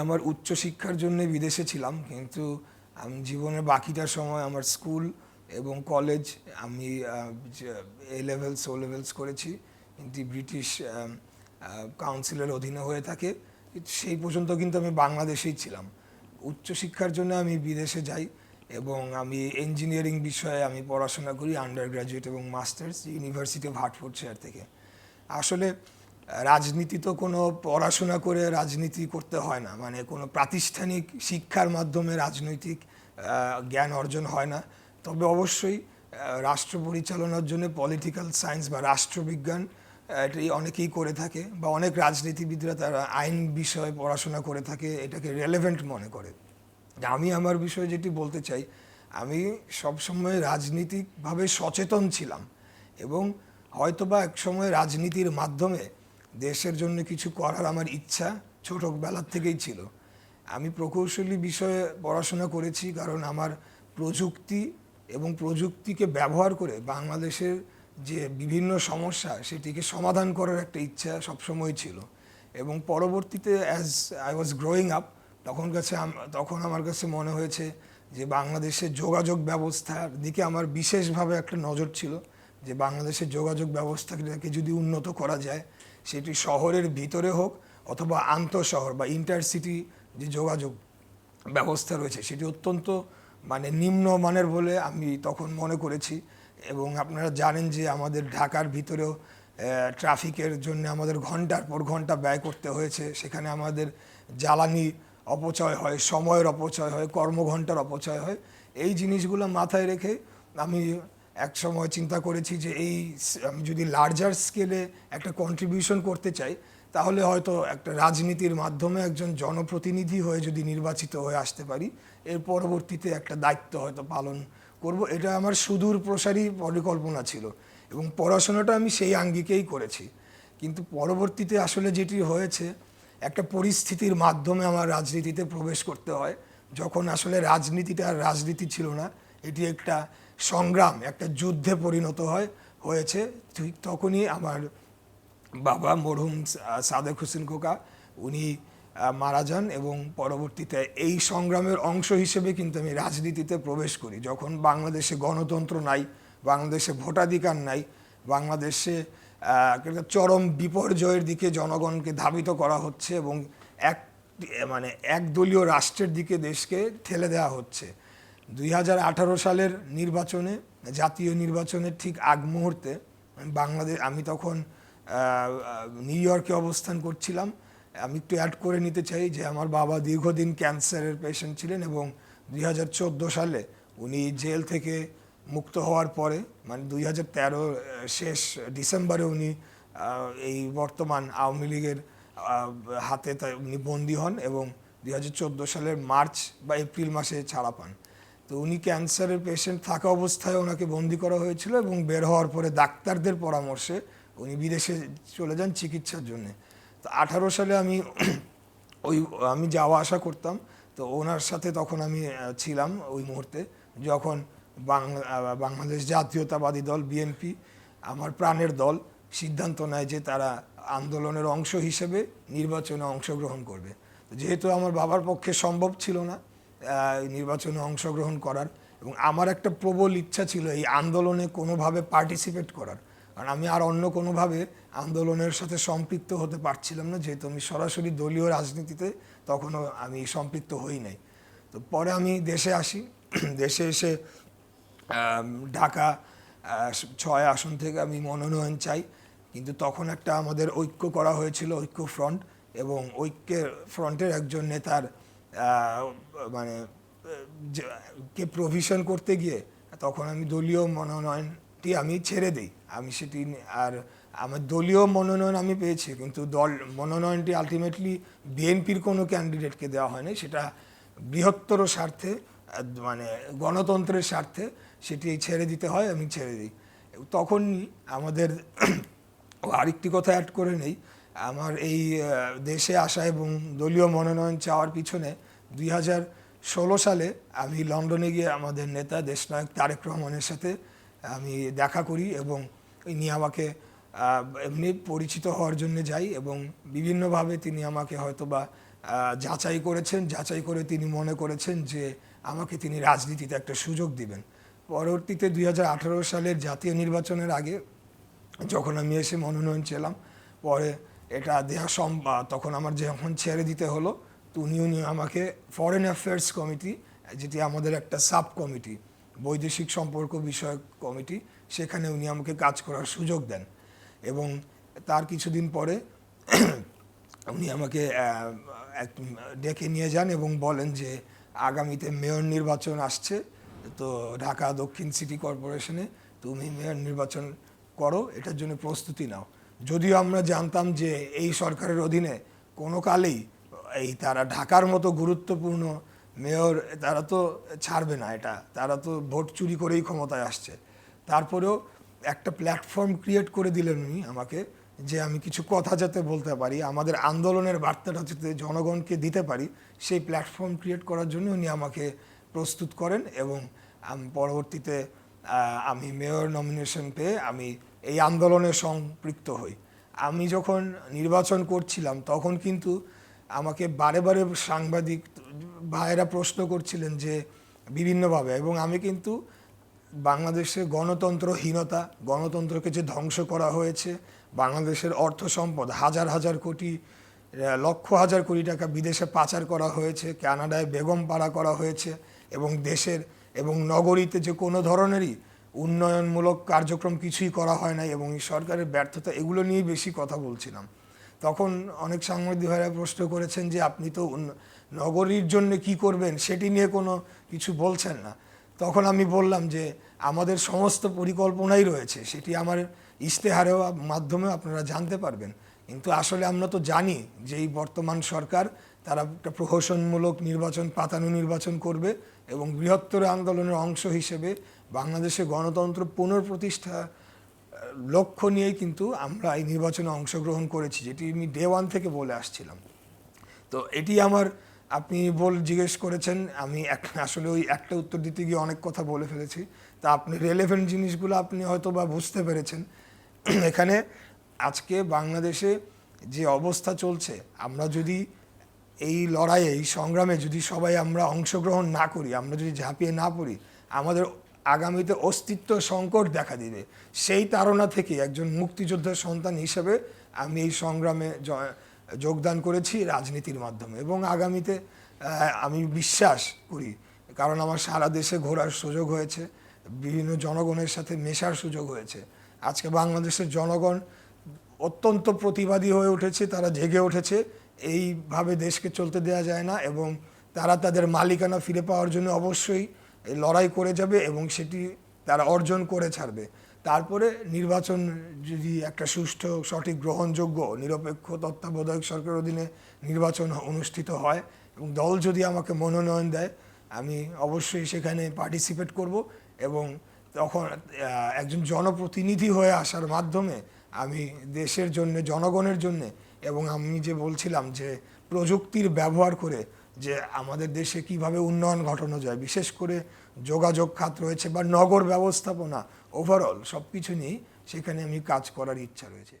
আমার উচ্চশিক্ষার জন্য বিদেশে ছিলাম, কিন্তু আমি জীবনের বাকিটা সময় আমার স্কুল এবং কলেজ আমি এ লেভেলস ও লেভেলস করেছি। কিন্তু ব্রিটিশ কাউন্সিলের অধীনে হয়ে থাকে, সেই পর্যন্ত কিন্তু আমি বাংলাদেশেই ছিলাম। উচ্চশিক্ষার জন্য আমি বিদেশে যাই এবং আমি ইঞ্জিনিয়ারিং বিষয়ে আমি পড়াশোনা করি আন্ডার গ্র্যাজুয়েট এবং মাস্টার্স ইউনিভার্সিটি অফ হার্টফোর্ডশায়ার থেকে। আসলে রাজনীতি তো কোনো পড়াশোনা করে রাজনীতি করতে হয় না। মানে কোনো প্রাতিষ্ঠানিক শিক্ষার মাধ্যমে রাজনৈতিক জ্ঞান অর্জন হয় না। তবে অবশ্যই রাষ্ট্র পরিচালনার জন্য পলিটিক্যাল সায়েন্স বা রাষ্ট্রবিজ্ঞান এটি অনেকেই করে থাকে বা অনেক রাজনীতিবিদরা তারা আইন বিষয়ে পড়াশোনা করে থাকে, এটাকে রেলেভেন্ট মনে করে। আমি আমার বিষয়ে যেটি বলতে চাই, আমি সবসময় রাজনীতিকভাবে সচেতন ছিলাম এবং হয়তোবা এক সময় রাজনীতির মাধ্যমে দেশের জন্য কিছু করার আমার ইচ্ছা ছোটবেলার থেকেই ছিল। আমি প্রকৌশলী বিষয়ে পড়াশোনা করেছি কারণ আমার প্রযুক্তি এবং প্রযুক্তিকে ব্যবহার করে বাংলাদেশের যে বিভিন্ন সমস্যা সেটিকে সমাধান করার একটা ইচ্ছা সবসময় ছিল। এবং পরবর্তীতে as I was growing up তখন কাছে তখন আমার কাছে মনে হয়েছে যে বাংলাদেশের যোগাযোগ ব্যবস্থার দিকে আমার বিশেষভাবে একটা নজর ছিল। যে বাংলাদেশের যোগাযোগ ব্যবস্থাটাকে যদি উন্নত করা যায় সেটি শহরের ভিতরে হোক অথবা আন্তঃশহর বা ইন্টারসিটি যে যোগাযোগ ব্যবস্থা রয়েছে, সেটি অত্যন্ত মানে নিম্নমানের বলে আমি তখন মনে করেছি। এবং আপনারা জানেন যে আমাদের ঢাকার ভিতরেও ট্রাফিকের জন্য আমাদের ঘণ্টার পর ঘণ্টা ব্যয় করতে হয়েছে। সেখানে আমাদের জ্বালানি অপচয় হয়, সময়ের অপচয় হয়, কর্মঘণ্টার অপচয় হয়। এই জিনিসগুলো মাথায় রেখে আমি এক সময় চিন্তা করেছি যে এই আমি যদি লার্জার স্কেলে একটা কন্ট্রিবিউশন করতে চাই, তাহলে হয়তো একটা রাজনীতির মাধ্যমে একজন জনপ্রতিনিধি হয়ে যদি নির্বাচিত হয়ে আসতে পারি, এর পরবর্তীতে একটা দায়িত্ব হয়তো পালন করব। এটা আমার সুদূর প্রসারী পরিকল্পনা ছিল এবং পড়াশোনাটা আমি সেই আঙ্গিকেই করেছি। কিন্তু পরবর্তীতে আসলে যেটি হয়েছে, একটা পরিস্থিতির মাধ্যমে আমার রাজনীতিতে প্রবেশ করতে হয়। যখন আসলে রাজনীতিটা আর রাজনীতি ছিল না, এটি একটা সংগ্রাম, একটা যুদ্ধে পরিণত হয়, হয়েছে। ঠিক তখনই আমার বাবা মরহুম সাদেক হোসেন খোকা, উনি মারা যান এবং পরবর্তীতে এই সংগ্রামের অংশ হিসেবে কিন্তু আমি রাজনীতিতে প্রবেশ করি। যখন বাংলাদেশে গণতন্ত্র নাই, বাংলাদেশে ভোটাধিকার নাই, বাংলাদেশে চরম বিপর্যয়ের দিকে জনগণকে ধাবিত করা হচ্ছে এবং এক মানে একদলীয় রাষ্ট্রের দিকে দেশকে ঠেলে দেওয়া হচ্ছে। দুই হাজার আঠারো সালের নির্বাচনে, জাতীয় নির্বাচনের ঠিক আগ মুহূর্তে বাংলাদেশ, আমি তখন নিউ ইয়র্কে অবস্থান করছিলাম। আমি একটু অ্যাড করে নিতে চাই যে আমার বাবা দীর্ঘদিন ক্যান্সারের পেশেন্ট ছিলেন এবং দুই হাজার চোদ্দ সালে উনি জেল থেকে মুক্ত হওয়ার পরে মানে দুই হাজার তেরো শেষ ডিসেম্বরে উনি এই বর্তমান আওয়ামী লীগের হাতে উনি বন্দী হন এবং দুই হাজার চোদ্দ সালের মার্চ বা এপ্রিল মাসে ছাড়া পান। তো উনি ক্যান্সারের পেশেন্ট থাকা অবস্থায় ওনাকে বন্দি করা হয়েছিল এবং বের হওয়ার পরে ডাক্তারদের পরামর্শে উনি বিদেশে চলে যান চিকিৎসার জন্য। তো আঠারো সালে আমি ওই, আমি যাওয়া আসা করতাম। তো ওনার সাথে তখন আমি ছিলাম ওই মুহূর্তে। যখন বাংলা বাংলাদেশ জাতীয়তাবাদী দল, বিএনপি, আমার প্রাণের দল, সিদ্ধান্ত নেয় যে তারা আন্দোলনের অংশ হিসেবে নির্বাচনে অংশগ্রহণ করবে। যেহেতু আমার বাবার পক্ষে সম্ভব ছিল না নির্বাচনে অংশগ্রহণ করার এবং আমার একটা প্রবল ইচ্ছা ছিল এই আন্দোলনে কোনোভাবে পার্টিসিপেট করার। কারণ আমি আর অন্য কোনোভাবে আন্দোলনের সাথে সম্পৃক্ত হতে পারছিলাম না, যেহেতু আমি সরাসরি দলীয় রাজনীতিতে তখনও আমি সম্পৃক্ত হই নাই। তো পরে আমি দেশে আসি, দেশে এসে ঢাকা ছয় আসন থেকে আমি মনোনয়ন চাই। কিন্তু তখন একটা আমাদের ঐক্য করা হয়েছিল, ঐক্য ফ্রন্ট এবং ঐক্যের ফ্রন্টের একজন নেতার মানে কে প্রভিশন করতে গিয়ে তখন আমি দলীয় মনোনয়নটি আমি ছেড়ে দিই। আমি সেটি আর আমার দলীয় মনোনয়ন আমি পেয়েছি, কিন্তু দল, মনোনয়নটি আলটিমেটলি বিএনপির কোনো ক্যান্ডিডেটকে দেওয়া হয়নি। সেটা বৃহত্তর স্বার্থে মানে গণতন্ত্রের স্বার্থে সেটি ছেড়ে দিতে হয়, আমি ছেড়ে দিই। তখন আমাদের আরেকটি কথা অ্যাড করে নেই আমার এই দেশে আসা এবং দলীয় মনোনয়ন চাওয়ার পিছনে দুই ষোলো সালে আমি লন্ডনে গিয়ে আমাদের নেতা দেশনায়ক তারেক রহমানের সাথে আমি দেখা করি এবং ইনি আমাকে এমনি পরিচিত হওয়ার জন্য যাই এবং বিভিন্নভাবে তিনি আমাকে হয়তো বা যাচাই করেছেন, যাচাই করে তিনি মনে করেছেন যে আমাকে তিনি রাজনীতিতে একটা সুযোগ দিবেন। পরবর্তীতে দুই হাজার আঠারো সালের জাতীয় নির্বাচনের আগে যখন আমি এসে মনোনয়ন চেলাম, পরে এটা দেওয়া সম তখন আমার যখন ছেড়ে দিতে হলো, তো উনি উনি আমাকে ফরেন অ্যাফেয়ার্স কমিটি যেটি আমাদের একটা সাব কমিটি বৈদেশিক সম্পর্ক বিষয়ক কমিটি সেখানে উনি আমাকে কাজ করার সুযোগ দেন। এবং তার কিছুদিন পরে উনি আমাকে ডেকে নিয়ে যান এবং বলেন যে আগামীতে মেয়র নির্বাচন আসছে, তো ঢাকা দক্ষিণ সিটি কর্পোরেশনে তুমি মেয়র নির্বাচন করো, এটার জন্য প্রস্তুতি নাও। যদিও আমরা জানতাম যে এই সরকারের অধীনে কোনো কালেই এই তারা ঢাকার মতো গুরুত্বপূর্ণ মেয়র, তারা তো ছাড়বে না এটা। তারা তো ভোট চুরি করেই ক্ষমতায় আসছে। তারপরেও একটা প্ল্যাটফর্ম ক্রিয়েট করে দিলেন উনি আমাকে যে আমি কিছু কথা যাতে বলতে পারি, আমাদের আন্দোলনের বার্তাটা যাতে জনগণকে দিতে পারি, সেই প্ল্যাটফর্ম ক্রিয়েট করার জন্য উনি আমাকে প্রস্তুত করেন এবং পরবর্তীতে আমি মেয়র নমিনেশন পেয়ে আমি এই আন্দোলনে সম্পৃক্ত হই। আমি যখন নির্বাচন করছিলাম, তখন কিন্তু আমাকে বারে বারে সাংবাদিক ভাইয়েরা প্রশ্ন করছিলেন যে বিভিন্নভাবে এবং আমি কিন্তু বাংলাদেশে গণতন্ত্রহীনতা, গণতন্ত্রকে যে ধ্বংস করা হয়েছে, বাংলাদেশের অর্থ সম্পদ, হাজার হাজার কোটি লক্ষ হাজার কোটি টাকা বিদেশে পাচার করা হয়েছে, কানাডায় বেগম পাড়া করা হয়েছে এবং দেশের এবং নগরীতে যে কোনো ধরনেরই উন্নয়নমূলক কার্যক্রম কিছুই করা হয় নাই এবং এই সরকারের ব্যর্থতা এগুলো নিয়েই বেশি কথা বলছিলাম। তখন অনেক সাংবাদিক ভাইরা প্রশ্ন করেছেন যে, আপনি তো নগরীর জন্য কি করবেন? সেটি নিয়ে কোনো কিছু বলছেন না। তখন আমি বললাম যে, আমাদের সমস্ত পরিকল্পনাই রয়েছে। সেটি আমার ইশতেহারেও মাধ্যমে আপনারা জানতে পারবেন। কিন্তু আসলে আমরা তো জানি যে, এই বর্তমান সরকার তারা একটা প্রহসনমূলক নির্বাচন, পাতানো নির্বাচন করবে এবং বৃহত্তর আন্দোলনের অংশ হিসেবে বাংলাদেশে গণতন্ত্র পুনঃপ্রতিষ্ঠা লক্ষ্য নিয়েই কিন্তু আমরা এই নির্বাচনে অংশগ্রহণ করেছি, যেটি আমি ডে ওয়ান থেকে বলে আসছিলাম। তো এটি আমার, আপনি বল জিজ্ঞেস করেছেন, আমি এক- আসলে ওই একটা উত্তর দিতে গিয়ে অনেক কথা বলে ফেলেছি। তা আপনি রেলেভেন্ট জিনিসগুলো আপনি হয়তো বা বুঝতে পেরেছেন। এখানে আজকে বাংলাদেশে যে অবস্থা চলছে, আমরা যদি এই লড়াইয়ে, এই সংগ্রামে যদি সবাই আমরা অংশগ্রহণ না করি, আমরা যদি ঝাঁপিয়ে না পড়ি, আমাদের আগামীতে অস্তিত্ব সংকট দেখা দিবে। সেই তাড়না থেকে একজন মুক্তিযোদ্ধার সন্তান হিসেবে আমি এই সংগ্রামে যোগদান করেছি রাজনীতির মাধ্যমে এবং আগামীতে আমি বিশ্বাস করি, কারণ আমার সারা দেশে ঘোরার সুযোগ হয়েছে, বিভিন্ন জনগণের সাথে মেশার সুযোগ হয়েছে। আজকে বাংলাদেশের জনগণ অত্যন্ত প্রতিবাদী হয়ে উঠেছে, তারা জেগে উঠেছে এইভাবে দেশকে চলতে দেওয়া যায় না এবং তারা তাদের মালিকানা ফিরে পাওয়ার জন্য অবশ্যই লড়াই করে যাবে এবং সেটি তারা অর্জন করে ছাড়বে। তারপরে নির্বাচন যদি একটা সুষ্ঠু, সঠিক, গ্রহণযোগ্য, নিরপেক্ষ, তত্ত্বাবধায়ক সরকার অধীনে নির্বাচন অনুষ্ঠিত হয় এবং দল যদি আমাকে মনোনয়ন দেয়, আমি অবশ্যই সেখানে পার্টিসিপেট করব এবং তখন একজন জনপ্রতিনিধি হয়ে আসার মাধ্যমে আমি দেশের জন্য, জনগণের জন্য এবং আমি যে বলছিলাম যে প্রযুক্তির ব্যবহার করে যে আমাদের দেশে কীভাবে উন্নয়ন ঘটানো যায়, বিশেষ করে যোগাযোগ খাত রয়েছে বা নগর ব্যবস্থাপনা ওভারঅল সব কিছু নিয়েই সেখানে আমি কাজ করার ইচ্ছা রয়েছে।